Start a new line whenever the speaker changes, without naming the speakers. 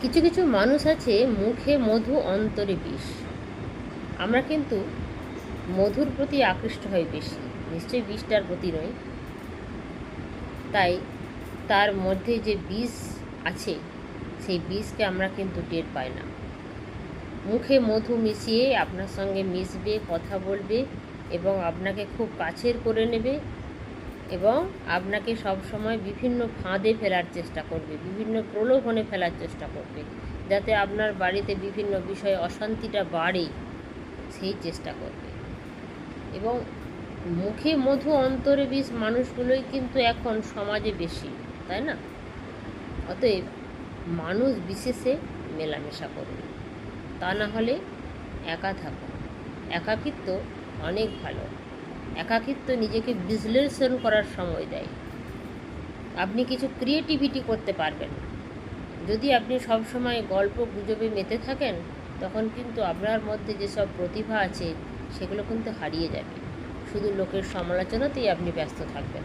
কিছু কিছু মানুষ আছে মুখে মধু, অন্তরে বিষ। আমরা কিন্তু মধুর প্রতি আকৃষ্ট হই বেশি। নিশ্চয়ই বিষটার প্রতি নয় তাই তার মধ্যে যে বিষ আছে, সেই বিষকে আমরা কিন্তু টের পাই না। মুখে মধু মিশিয়ে আপনার সঙ্গে মিশবে, কথা বলবে এবং আপনাকে খুব কাছের করে নেবে। এবং আপনাকে সব সময় বিভিন্ন ফাঁদে ফেলার চেষ্টা করবে, বিভিন্ন প্রলোভনে ফেলার চেষ্টা করবে, যাতে আপনার বাড়িতে বিভিন্ন বিষয়ে অশান্তিটা বাড়ে, সেই চেষ্টা করবে। এবং মুখে মধু, অন্তরে বিষ মানুষগুলোই কিন্তু এখন সমাজে বেশি, তাই না? অতএব মানুষ বিশেষে মেলামেশা করবে তা না হলে একা থাকুন। একাকিত্ব অনেক ভালো। একাকিত্ব নিজেকে বিশ্লেষণ করার সময় দেয়। আপনি কিছু ক্রিয়েটিভিটি করতে পারবেন। যদি আপনি সবসময় গল্প গুজবে মেতে থাকেন, তখন কিন্তু আপনার মধ্যে যেসব প্রতিভা আছে, সেগুলো কিন্তু হারিয়ে যাবে। শুধু লোকের সমালোচনাতেই আপনি ব্যস্ত থাকবেন।